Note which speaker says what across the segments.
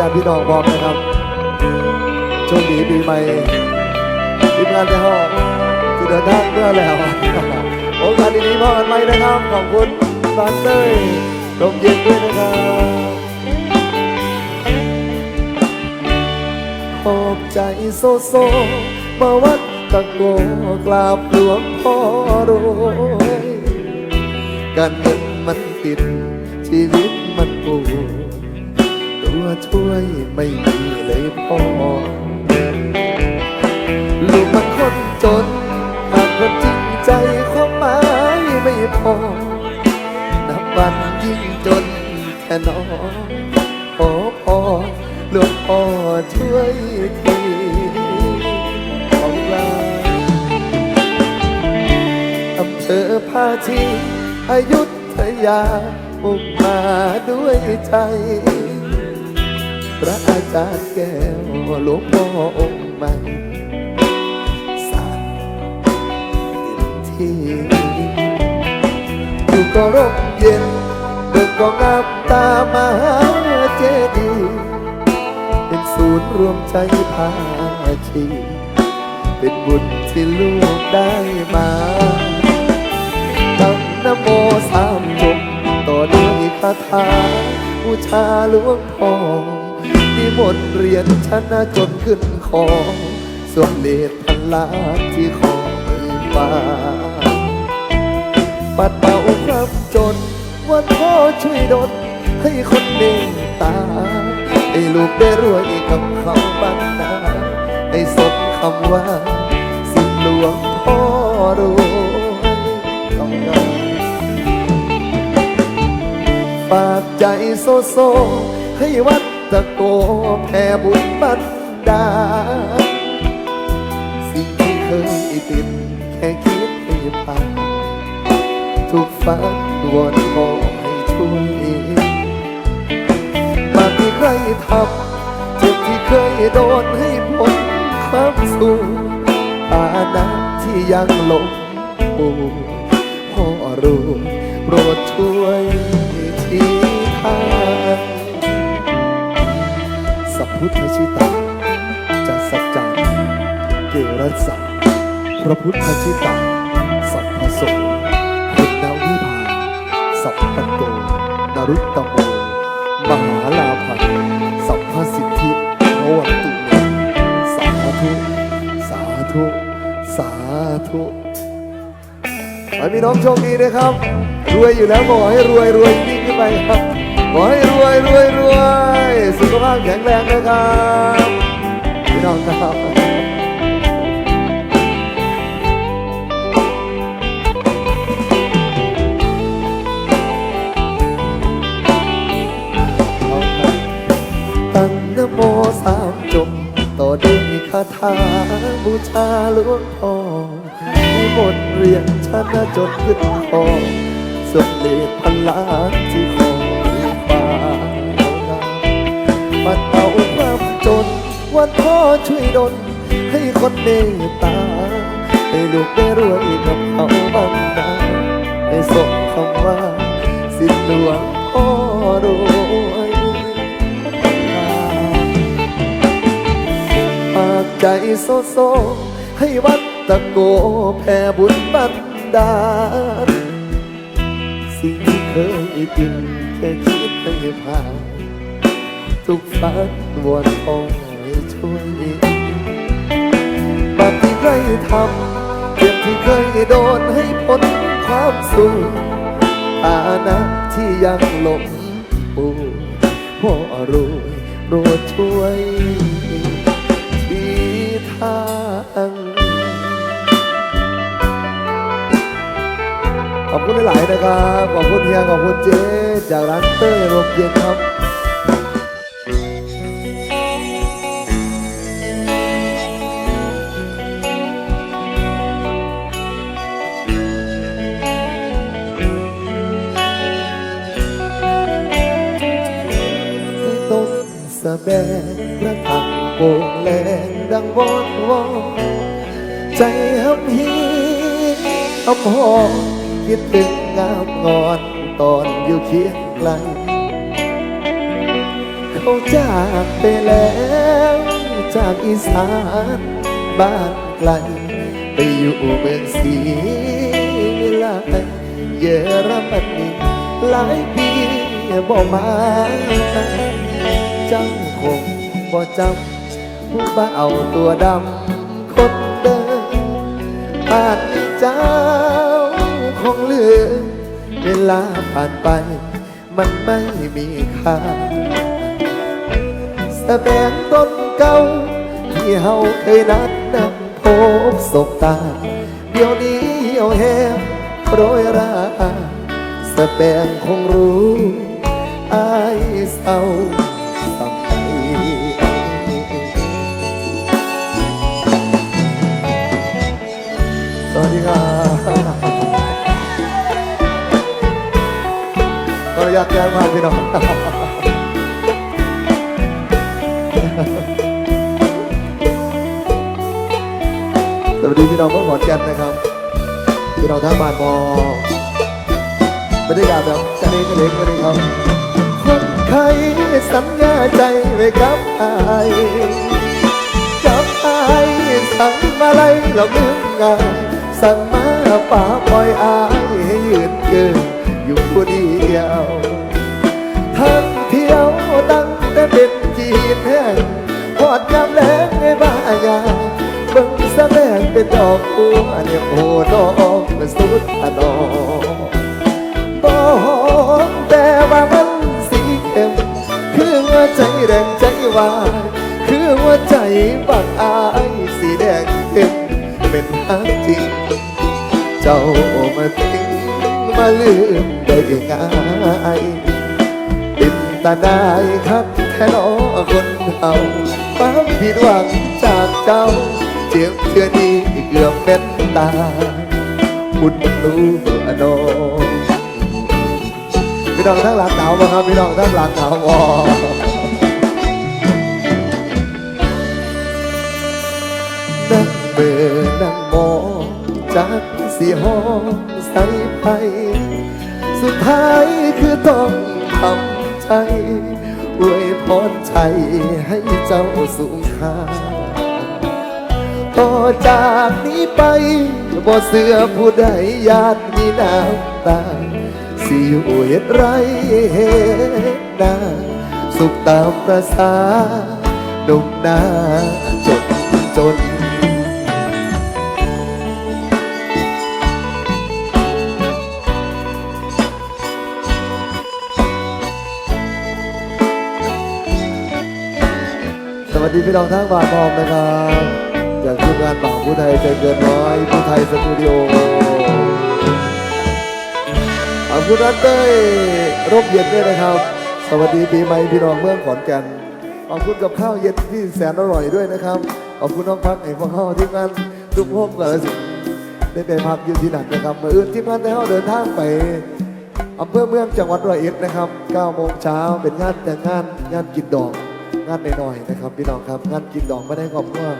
Speaker 1: ญาติพี่น้องพร้อมนะครับโชคดีปีใหม่ทีมงานในห้องที่เดินทางเมื่อแล้วโอกาสดีๆพอกันไหมนะครับ ขอบคุณบานเต้ยลมเย็นด้วยนะครับขอบใจโซโซมาวัดตะโกกราบหลวงพ่อรวยการเงินมันติดชีวิตมันปวด ช่วยไม่มีเลยพ่อ ลูกมันคนจนหากคนจริงใจความหมายไม่พอ นับวันยิ่งจนแค่น้องขอพอหลวงพ่อช่วยทีของเราอำเภอภาชีอายุทยามุ่งมาด้วยใจ พระอาจารย์แก้วหลวงพ่อองค์ใหม่สร้างเต็มที่อยู่ก็ร่มเย็นเดินก็งามตามหาเจดีย์เป็นศูนย์รวมใจพาชีเป็นบุญที่ลูกได้มาตั้งนโมสามจบต่อด้วยคาถาบูชาหลวงพ่อ ที่หมดเรียนชนะจนขึ้นคอส่วนเลดพันล้านที่ขอมือฟ้าปัดเป่าความจนวันพ่อช่วยดลให้คนเมตตาให้ลูกได้รวยกับเขาบ้างนาให้สมคำว่า สิทธิหลวงพ่อรวยต้องการฝากใจโซโซให้วัด ตะโกแผ่บุญบันดา สิ่งที่เคยติดแค่คิดให้ผ่านทุกฝันวอนขอให้ช่วยบาปที่ใครทำเจ็บที่เคยโดนให้พ้นความสูญอาณาที่ยังหลงปูพ่อรู้โปรดช่วยชี้ทาง พพุทธชิตาจะสัจจังเกรัสสะพระพุทธชิตาสัพพโสคุณนาวิภาสัพพันโตนรุตตโมมหาลาภัยสัพพสิทธิโนวันตุเมสาธุ สาธุ สาธุขอให้พี่น้องโชคดีนะครับ รวยอยู่แล้วขอให้รวยรวยยิ่งขึ้นไปครับขอให้รวยรวยรวย สุขภาพแข็งแรงนะครับพี่น้องครับตั้งนโมสามจบต่อด้วยคาถาบูชาหลวงพ่อให้หมดเรียนชนะจนขึ้นคอสมเด็จพันล้าที่ วันพ่อช่วยดลให้คนเมตตาให้ลูกได้รวยกับเขาบ้างนะให้สมคำว่า สิทธิหลวงพ่อรวยปากใจโซโซ ให้วัดตะโกแผ่บุญบันดาลสิ่งที่เคยติดแค่คิดให้ผ่านทุกฝันวอนขอให้ช่วยบาปที่เคยทำเจ็บที่เคยโดนให้พ้นความสูญอานะที่ยังหลงปูพ่อรู้โปรดช่วยทีทางขอบคุณหลายนะครับ ขอบคุณเฮียขอบคุณเจ๊จากร้านเต้ยรมเย็นครับ วใจห้ำฮีห้ำหอนคิดถึงงามงอนตอนอยู่เคียงไกลเคเขาจากไปแล้วจากอีสานบ้านไกล ไปอยู่เมืองศรีวิไลเยอรมนีหลายปีบ่มาจังคงบ่จำ ผู้บ่าวตัวดำคนเดิมผ่านเจ้าคงลืมเวลาผ่านไป มันไม่มีค่าแสดงต้นเก่าที่เฮาเคยนัดนำพบสบตา เดี๋ยวนี้เหี่ยวแห้งโปรยราแสดงคงรู้อายเศร้าาตแจ้งมาพี่น้องสวัสดีพี่น้องเมื่อขอนแก่นนะครับพี่น้องทางบ้านมอบรรยากาศแบบกันเองกันเองกันเองครับคนไข้สัญญาใจไว้กับอายกับอายสั่งมาไล่เราลืมงานสั่งมาป่าปล่อยอายให้ยืนเกินอยู่คนเดียว นดอกบัวเนี่ยโอ้ดอกมันสุดอดอกบอกแต่ว่ามันสีเข้มคือหัวใจแดงใจวายคือหัวใจบักอายสีแดงเข้มเป็นฮักจริง เจ้ามาทิ้งมาลืมได้ง่ายติดตาได้ครับแค่นอคนเอาความผิดหวังจากเจ้า เจียมเชื่อนี้เกือบเป็นตายคุณรู้อนงพี่น้องทั้งหลังหนาวมาครับพี่น้องทั้งหลังหนาวอนั่งเบื่อนั่งมองจากสีห้องใส่ไป สุดท้ายคือต้องทำใจอวยพรใจให้เจ้าสูงค่า จากนี้ไปบ่เสือผู้ใดญาติมีน้ำตา สิอยู่เฮ็ดไรเฮ็ดนาสุขตามประสาหนุ่มนาจนจน สวัสดีพี่น้องทั้งบ้านพร้อมนะครับ จากทีมงานบ่าวผู้ไทยใจเกินร้อยผู้ไทยสตูดิโอขอบคุณรัตเต้ร่มเย็นด้วยนะครับ สวัสดีปีใหม่พี่น้องเมืองขอนแก่นขอบคุณกับข้าวเย็นที่แสนอร่อยด้วยนะครับขอบคุณน้องพักไอ้พวกเขาทีมงานทุกห้องกันได้ไปพักอยู่ที่นั่นนะครับเมื่ออื่นทีมงานได้เขาเดินทางไปอำเภอเมืองจังหวัดร้อยเอ็ดนะครับ9โมงเช้าเป็นงานแต่งงานงานกินดอกงานหน่อยๆนะครับพี่น้องครับงานกินดอกไม่ได้ขอบว่า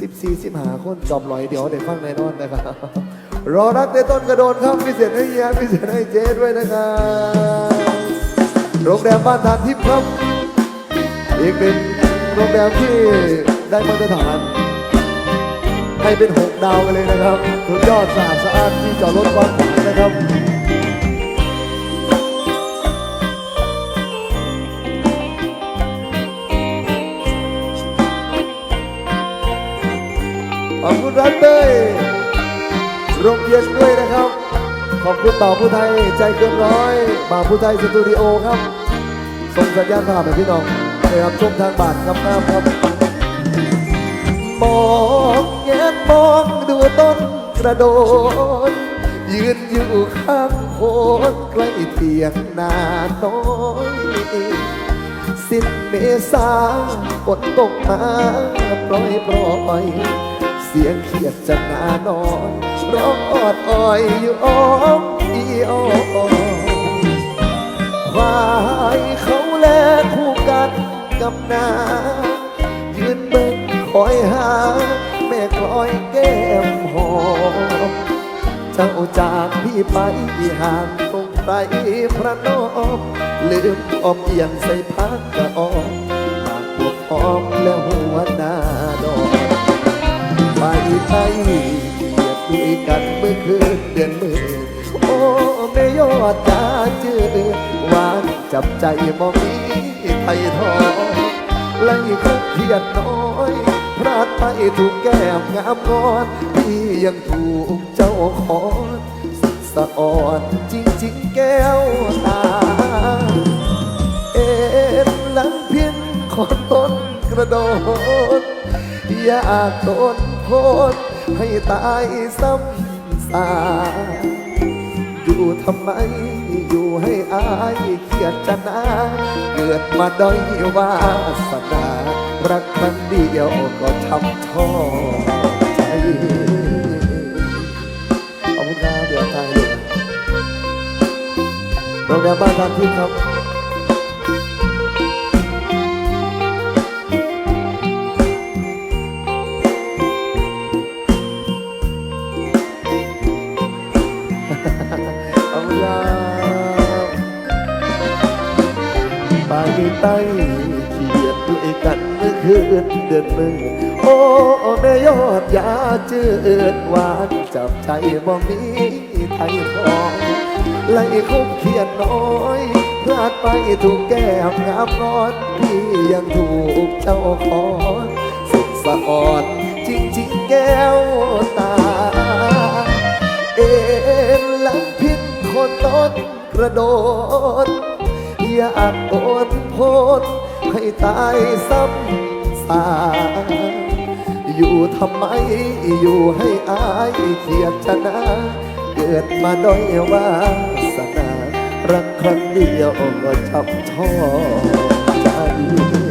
Speaker 1: สิบสี่สิบหาคนจอมลอยเดี๋ยวเดี๋ยวฟังในนอนนะครับ รอรักในต้นกระโดนครับพิเศษให้เฮียพิเศษให้เจ๊ด้วยนะครับโรงแรมบ้านทานทิพย์ครับอีกเป็นโรงแรมที่ได้มาตรฐาน ให้เป็นหกดาวกันเลยนะครับสุดยอดสะอาดสะอาดที่จอดรถกว้างขวางนะครับ ขอบคุณรัตเต้ยโรงเรียนด้วยนะครับ ขอบคุณบ่าวผู้ไทยใจเกินร้อยบ่าวผู้ไทยสตูดิโอครับ ส่งสัญญาณผ่านไปพี่น้องไปรับชมทางบ้านครับน้ำครับมองแงนมองดูต้นกระโดดยืนอยู่ข้างโคนใกล้เตียงนาน้อยสิ้นเมษาฝนตกมาปล่อยปล่อย เสียงเขียดจะหนานอนร้องออดอ้อยอยู่อ้อมอีอ้อควายเขาแลคู่กันกับนายืนเบิ่งคอยหา แม่คอยแก้มหอมเจ้าจากพี่ไปห่างตรงไตรพระนอมลืมออมเอียงใส่พักกะออมปากบวกออมและหัว ไปไทยเกียดด้วยกันเมื่อคืนเดือนมือโอ้ไม่ยอดจาเจอวางจับใจมองมีไทยทองไล่คงเพียดน้อยพลาดไปถูกแก้มงามงอนพี่ยังถูกเจ้าขอนสุดสะอ่อนจริงๆแก้วตา เอ็นหลังพินคนต้นกระโดด อยากโดนโพดให้ตายซ้ำซากอยู่ทำไมอยู่ให้อายเขียดจะนาเกิดมาด้อยวาสนา รักครั้งเดียวก็ช้ำชอใจขอบคุณครับเดี๋ยวตายเลยโรงแรมบ้านทานทิพย์ครับ ใต้เขียดด้วยกันเมื่อคืนเดือนมึงโอ้แม่ยอดยาเจืดหวานจับใจบ่มีไทยทองไล่คบเขียนน้อยพลาดไปถูกแก้มงามงอนพี่ยังถูกเจ้าขอนสุดสะอ่อนจริงๆแก้วตา เอ็นหลังพินคนต้นกระโดด ยากโอนโพนให้ตายซ้ำสาอยู่ทำไมอยู่ให้อายเกียดชนะเกิดมาด้อยวาสนารักครั้งเดียวก็ช้ำชอบ